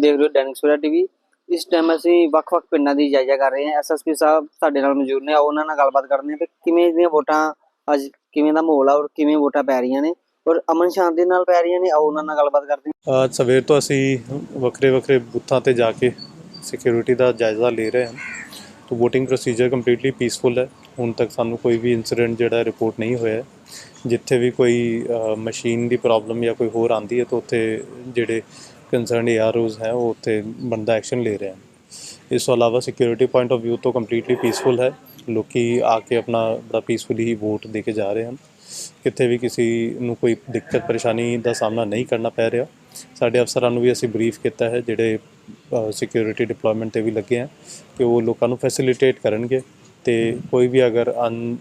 ਦੇਖ ਰਹੇ ਹੋ ਦੈਨਿਕ ਸਵੇਰਾ ਟੀਵੀ ਇਸ ਟਾਈਮ ਅਸੀਂ ਵੱਖ-ਵੱਖ ਪਿੰਡਾਂ ਦੀ ਜਾਇਜ਼ਾ ਕਰ ਰਹੇ ਹਾਂ। ਐਸਐਸਪੀ ਸਾਹਿਬ ਸਾਡੇ ਨਾਲ ਮੌਜੂਦ ਨੇ। ਆਓ ਉਹਨਾਂ ਨਾਲ ਗੱਲਬਾਤ ਕਰਦੇ ਹਾਂ ਕਿ ਕਿਵੇਂ ਦੀਆਂ ਵੋਟਾਂ ਅੱਜ ਕਿਵੇਂ ਦਾ ਮਾਹੌਲ ਆ ਔਰ ਕਿਵੇਂ ਵੋਟਾਂ ਪੈ ਰਹੀਆਂ ਨੇ ਔਰ ਅਮਨ ਸ਼ਾਂਤੀ ਨਾਲ ਪੈ ਰਹੀਆਂ ਨੇ। ਆਓ ਉਹਨਾਂ ਨਾਲ ਗੱਲਬਾਤ ਕਰਦੇ ਹਾਂ। ਅੱਜ ਸਵੇਰ ਤੋਂ ਅਸੀਂ ਵੱਖਰੇ ਵੱਖਰੇ ਬੂਥਾਂ ਤੇ ਜਾ ਕੇ ਸਿਕਿਉਰਿਟੀ ਦਾ ਜਾਇਜ਼ਾ ਲੈ ਰਹੇ ਹਾਂ। ਤਾਂ VOTING ਪ੍ਰੋਸੀਜਰ ਕੰਪਲੀਟਲੀ ਪੀਸਫੁਲ ਹੈ। ਹੁਣ ਤੱਕ ਸਾਨੂੰ ਕੋਈ ਵੀ ਇਨਸੀਡੈਂਟ ਜਿਹੜਾ ਰਿਪੋਰਟ ਨਹੀਂ ਹੋਇਆ ਜਿੱਥੇ ਵੀ ਕੋਈ ਮਸ਼ੀਨ ਦੀ ਪ੍ਰੋਬਲਮ ਜਾਂ ਕੋਈ ਹੋਰ ਆਂਦੀ ਹੈ ਤਾਂ ਉੱਥੇ ਜਿਹੜੇ ਕੰਸਰਨ ਏਆਰਓਜ਼ ਹੈ, ਉਹ ਉੱਥੇ ਬੰਦਾ ਐਕਸ਼ਨ ਲੈ ਰਹੇ ਹਨ ਇਸ ਤੋਂ ਇਲਾਵਾ ਸਿਕਿਉਰਿਟੀ ਪੁਆਇੰਟ ਆਫ View ਤੋਂ ਕੰਪਲੀਟਲੀ ਪੀਸਫੁਲ ਹੈ। ਲੋਕੀ ਆ ਕੇ ਆਪਣਾ ਬੜਾ ਪੀਸਫੁਲੀ ਹੀ ਵੋਟ ਦੇ ਕੇ ਜਾ ਰਹੇ ਹਨ। ਕਿਤੇ ਵੀ ਕਿਸੇ ਨੂੰ ਕੋਈ ਦਿੱਕਤ, ਪਰੇਸ਼ਾਨੀ ਦਾ ਸਾਹਮਣਾ ਨਹੀਂ ਕਰਨਾ ਪੈ ਰਿਹਾ। ਸਾਡੇ ਅਫਸਰਾਂ ਨੂੰ ਵੀ ਅਸੀਂ ਬਰੀਫ ਕੀਤਾ ਹੈ, ਜਿਹੜੇ ਸਿਕਿਉਰਿਟੀ ਡਿਪਲੋਇਮੈਂਟ ਤੇ ਵੀ ਲੱਗੇ ਆ ਕਿ ਉਹ ਲੋਕਾਂ ਨੂੰ ਫੈਸਿਲਿਟੇਟ ਕਰਨਗੇ। ਤੇ ਕੋਈ ਵੀ ਅਗਰ ਅਨ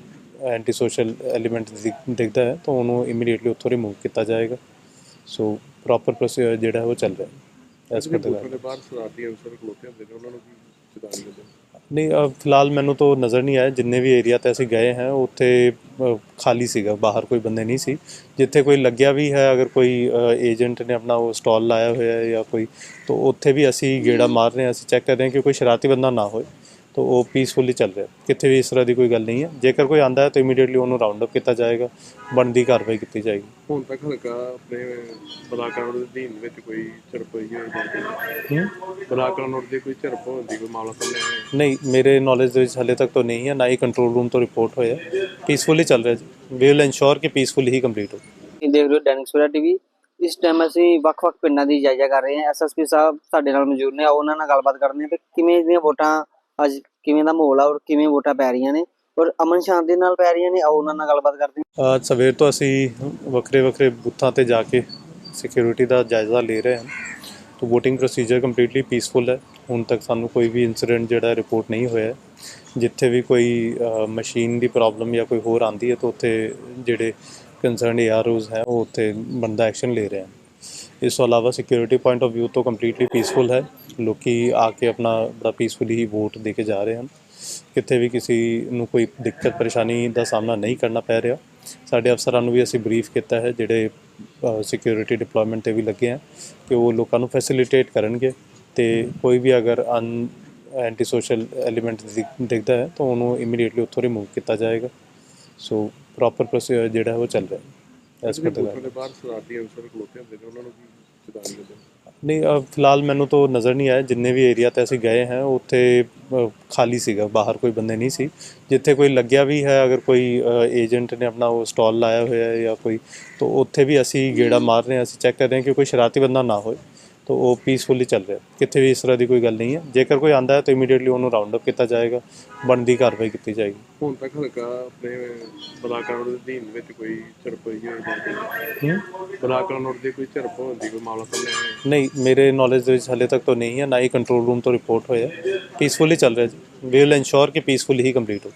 ਐਂਟੀ ਸੋਸ਼ਲ ਐਲੀਮੈਂਟ ਦਿਖਦਾ ਹੈ, ਤਾਂ ਉਹਨੂੰ ਇਮੀਡੀਏਟਲੀ ਉੱਥੋਂ ਰਿਮੂਵ ਕੀਤਾ ਜਾਏਗਾ। ਸੋ ਪ੍ਰੋਪਰ ਪ੍ਰੋਸੀਜਰ ਜਿਹੜਾ ਹੈ ਉਹ ਚੱਲ ਰਿਹਾ। ਐਸ ਪਰ ਬੂਥਾਂ ਦੇ ਬਾਹਰ ਸ਼ਰਾਰਤੀ ਅਨਸਰ ਖਲੋਤੇ ਹੁੰਦੇ ਨੇ ਉਹਨਾਂ ਨੂੰ ਕੀ ਚੇਤਾਵਨੀ ਦਿੰਦੇ ਨਹੀਂ ਫਿਲਹਾਲ ਮੈਨੂੰ ਤਾਂ ਨਜ਼ਰ ਨਹੀਂ ਆਇਆ। ਜਿੰਨੇ ਵੀ ਏਰੀਆ ਤੇ ਅਸੀਂ ਗਏ ਹਾਂ ਉੱਥੇ ਖਾਲੀ ਸੀਗਾ ਬਾਹਰ ਕੋਈ ਬੰਦੇ ਨਹੀਂ ਸੀ। ਜਿੱਥੇ ਕੋਈ ਲੱਗਿਆ ਵੀ ਹੈ ਅਗਰ ਕੋਈ ਏਜੰਟ ਨੇ ਆਪਣਾ ਉਹ ਸਟਾਲ ਲਾਇਆ ਹੋਇਆ ਹੈ ਜਾਂ ਕੋਈ ਤਾਂ ਉੱਥੇ ਵੀ ਅਸੀਂ ਗੇੜਾ ਮਾਰ ਰਹੇ ਹਾਂ। ਅਸੀਂ ਚੈੱਕ ਕਰ ਰਹੇ ਹਾਂ ਕਿ ਕੋਈ ਸ਼ਰਾਰਤੀ ਬੰਦਾ ਨਾ ਹੋਏ। ਤਾਂ ਉਹ ਪੀਸਫੁਲੀ ਚੱਲ ਰਿਹਾ। ਕਿਤੇ ਵੀ ਇਸ ਤਰ੍ਹਾਂ ਦੀ ਕੋਈ ਗੱਲ ਨਹੀਂ ਹੈ। ਜੇਕਰ ਕੋਈ ਆਂਦਾ ਹੈ ਤਾਂ ਇਮੀਡੀਏਟਲੀ ਉਹਨੂੰ ਰਾਉਂਡ ਅਪ ਕੀਤਾ ਜਾਏਗਾ। ਬਣਦੀ ਕਾਰਵਾਈ ਕੀਤੀ ਜਾਏਗੀ। ਹੁਣ ਤੱਕ ਹਲਕਾ ਆਪਣੇ ਬਲਾਕਾਂ ਦੇ ਅਧੀਨ ਵਿੱਚ ਕੋਈ ਝੜਪ ਹੋਈ ਹੈ ਜਾਂ ਹੂੰ? ਬਲਾਕਾਂ ਨੋਟ ਦੀ ਕੋਈ ਝੜਪ ਹੁੰਦੀ ਕੋਈ ਮਾਮਲਾ ਸਾਹਮਣੇ ਆਇਆ ਨਹੀਂ ਮੇਰੇ ਨੌਲੇਜ ਦੇ ਵਿੱਚ ਹਲੇ ਤੱਕ ਤਾਂ ਨਹੀਂ ਹੈ। ਨਾ ਹੀ ਕੰਟਰੋਲ ਰੂਮ ਤੋਂ ਰਿਪੋਰਟ ਹੋਇਆ। ਪੀਸਫੁਲੀ ਚੱਲ ਰਿਹਾ ਜੀ। ਵੀ ਵਿਲ ਇਨਸ਼ੋਰ ਕਿ ਪੀਸਫੁਲੀ ਹੀ ਕੰਪਲੀਟ ਹੋ ਇਹ ਦੇਖ ਰਹੇ ਹੋ ਦੈਨਿਕ ਸਵੇਰਾ ਟੀਵੀ ਇਸ ਟਾਈਮ ਅਸੀਂ ਵੱਖ-ਵੱਖ ਪਿੰਡਾਂ ਦੀ ਜਾਇਜ਼ਾ ਕਰ ਰਹੇ ਹਾਂ। ਐਸਐਸਪੀ ਸਾਹਿਬ ਸਾਡੇ ਨਾਲ ਮੌਜੂਦ ਨੇ। ਆਓ ਉਹਨਾਂ ਨਾਲ ਗੱਲਬਾਤ ਕਰਦੇ ਹਾਂ ਕਿ ਕਿਵੇਂ ਦੀਆਂ ਵੋਟਾਂ ਅੱਜ ਕਿਵੇਂ ਦਾ ਮਾਹੌਲ ਆ ਔਰ ਕਿਵੇਂ ਵੋਟਾਂ ਪੈ ਰਹੀਆਂ ਨੇ? ਔਰ ਅਮਨ ਸ਼ਾਂਤੀ ਨਾਲ ਪੈ ਰਹੀਆਂ ਨੇ, ਆਓ ਉਹਨਾਂ ਨਾਲ ਗੱਲਬਾਤ ਕਰਦੇ ਹਾਂ। ਅੱਜ ਸਵੇਰ ਤੋਂ ਅਸੀਂ ਵੱਖਰੇ ਵੱਖਰੇ ਬੂਥਾਂ ਤੇ ਜਾ ਕੇ ਸਿਕਿਉਰਿਟੀ ਦਾ ਜਾਇਜ਼ਾ ਲੈ ਰਹੇ ਹਾਂ। ਤਾਂ VOTING ਪ੍ਰੋਸੀਜਰ ਕੰਪਲੀਟਲੀ ਪੀਸਫੁਲ ਹੈ। ਹੁਣ ਤੱਕ ਸਾਨੂੰ ਕੋਈ ਵੀ ਇਨਸੀਡੈਂਟ ਜਿਹੜਾ ਰਿਪੋਰਟ ਨਹੀਂ ਹੋਇਆ ਜਿੱਥੇ ਵੀ ਕੋਈ ਮਸ਼ੀਨ ਦੀ ਪ੍ਰੋਬਲਮ ਜਾਂ ਕੋਈ ਹੋਰ ਆਂਦੀ ਹੈ ਤਾਂ ਉੱਥੇ ਜਿਹੜੇ ਕੰਸਰਨ ਏਆਰਓਜ਼ ਹੈ, ਉਹ ਉੱਥੇ ਬੰਦਾ ਐਕਸ਼ਨ ਲੈ ਰਹੇ ਹਨ। ਇਸ ਤੋਂ ਇਲਾਵਾ ਸਿਕਿਉਰਿਟੀ ਪੁਆਇੰਟ ਆਫ View ਤੋਂ ਕੰਪਲੀਟਲੀ ਪੀਸਫੁਲ ਹੈ। ਲੋਕੀ ਆ ਕੇ ਆਪਣਾ ਬੜਾ ਪੀਸਫੁਲੀ ਹੀ ਵੋਟ ਦੇ ਕੇ ਜਾ ਰਹੇ ਹਨ। ਕਿਤੇ ਵੀ ਕਿਸੇ ਨੂੰ ਕੋਈ ਦਿੱਕਤ, ਪਰੇਸ਼ਾਨੀ ਦਾ ਸਾਹਮਣਾ ਨਹੀਂ ਕਰਨਾ ਪੈ ਰਿਹਾ। ਸਾਡੇ ਅਫਸਰਾਂ ਨੂੰ ਵੀ ਅਸੀਂ ਬਰੀਫ ਕੀਤਾ ਹੈ, ਜਿਹੜੇ ਸਿਕਿਉਰਿਟੀ ਡਿਪਲੋਇਮੈਂਟ ਤੇ ਵੀ ਲੱਗੇ ਆ ਕਿ ਉਹ ਲੋਕਾਂ ਨੂੰ ਫੈਸਿਲਿਟੇਟ ਕਰਨਗੇ। ਤੇ ਕੋਈ ਵੀ ਅਗਰ ਅਨ ਐਂਟੀ ਸੋਸ਼ਲ ਐਲੀਮੈਂਟ ਦਿਖਦਾ ਹੈ, ਤਾਂ ਉਹਨੂੰ ਇਮੀਡੀਏਟਲੀ ਉੱਥੋਂ ਰਿਮੂਵ ਕੀਤਾ ਜਾਏਗਾ। ਸੋ ਪ੍ਰੋਪਰ ਪ੍ਰੋਸੀਜਰ ਜਿਹੜਾ ਹੈ ਉਹ ਚੱਲ ਰਿਹਾ ਹੈ। ਪਰ ਬੂਥਾਂ ਦੇ ਬਾਹਰ ਸ਼ਰਾਰਤੀ ਅਨਸਰ ਖਲੋਤੇ ਹੁੰਦੇ ਨੇ ਉਹਨਾਂ ਨੂੰ ਕੀ ਚੇਤਾਵਨੀ ਦਿੰਦੇ ਨਹੀਂ ਫਿਲਹਾਲ ਮੈਨੂੰ ਤਾਂ ਨਜ਼ਰ ਨਹੀਂ ਆਇਆ। ਜਿੰਨੇ ਵੀ ਏਰੀਆ ਤੇ ਅਸੀਂ ਗਏ ਹਾਂ ਉੱਥੇ ਖਾਲੀ ਸੀਗਾ ਬਾਹਰ ਕੋਈ ਬੰਦੇ ਨਹੀਂ ਸੀ। ਜਿੱਥੇ ਕੋਈ ਲੱਗਿਆ ਵੀ ਹੈ ਅਗਰ ਕੋਈ ਏਜੰਟ ਨੇ ਆਪਣਾ ਉਹ ਸਟਾਲ ਲਾਇਆ ਹੋਇਆ ਹੈ ਜਾਂ ਕੋਈ ਤਾਂ ਉੱਥੇ ਵੀ ਅਸੀਂ ਗੇੜਾ ਮਾਰ ਰਹੇ ਹਾਂ ਅਸੀਂ ਚੈੱਕ ਕਰ ਰਹੇ ਹਾਂ ਕਿ ਕੋਈ ਸ਼ਰਾਰਤੀ ਬੰਦਾ ਨਾ ਹੋਏ। ਤਾਂ ਉਹ ਪੀਸਫੁਲੀ ਚੱਲ ਰਿਹਾ। ਕਿਤੇ ਵੀ ਇਸ ਤਰ੍ਹਾਂ ਦੀ ਕੋਈ ਗੱਲ ਨਹੀਂ ਹੈ। ਜੇਕਰ ਕੋਈ ਆਂਦਾ ਹੈ ਤਾਂ ਇਮੀਡੀਏਟਲੀ ਉਹਨੂੰ ਰਾਉਂਡ ਅਪ ਕੀਤਾ ਜਾਏਗਾ। ਬਣਦੀ ਕਾਰਵਾਈ ਕੀਤੀ ਜਾਏਗੀ। ਹੁਣ ਤੱਕ ਹਲਕਾ ਆਪਣੇ ਬਲਾਕਾਂ ਦੇ ਅਧੀਨ ਵਿੱਚ ਕੋਈ ਝੜਪ ਹੋਈ ਹੈ ਬਲਾਕਾਂ ਨੋਟ ਦੀ ਕੋਈ ਝੜਪ ਹੁੰਦੀ ਕੋਈ ਮਾਮਲਾ ਸਾਹਮਣੇ ਆਇਆ? ਨਹੀਂ ਮੇਰੇ ਨੌਲੇਜ ਦੇ ਵਿੱਚ ਹਲੇ ਤੱਕ ਤਾਂ ਨਹੀਂ ਹੈ। ਨਾ ਹੀ ਕੰਟਰੋਲ ਰੂਮ ਤੋਂ ਰਿਪੋਰਟ ਹੋਇਆ। ਪੀਸਫੁਲੀ ਚੱਲ ਰਿਹਾ ਜੀ। ਵੀ ਵਿਲ ਇਨਸ਼ੋਰ ਕਿ ਪੀਸਫੁਲੀ ਹੀ ਕੰਪਲੀਟ ਹੋ।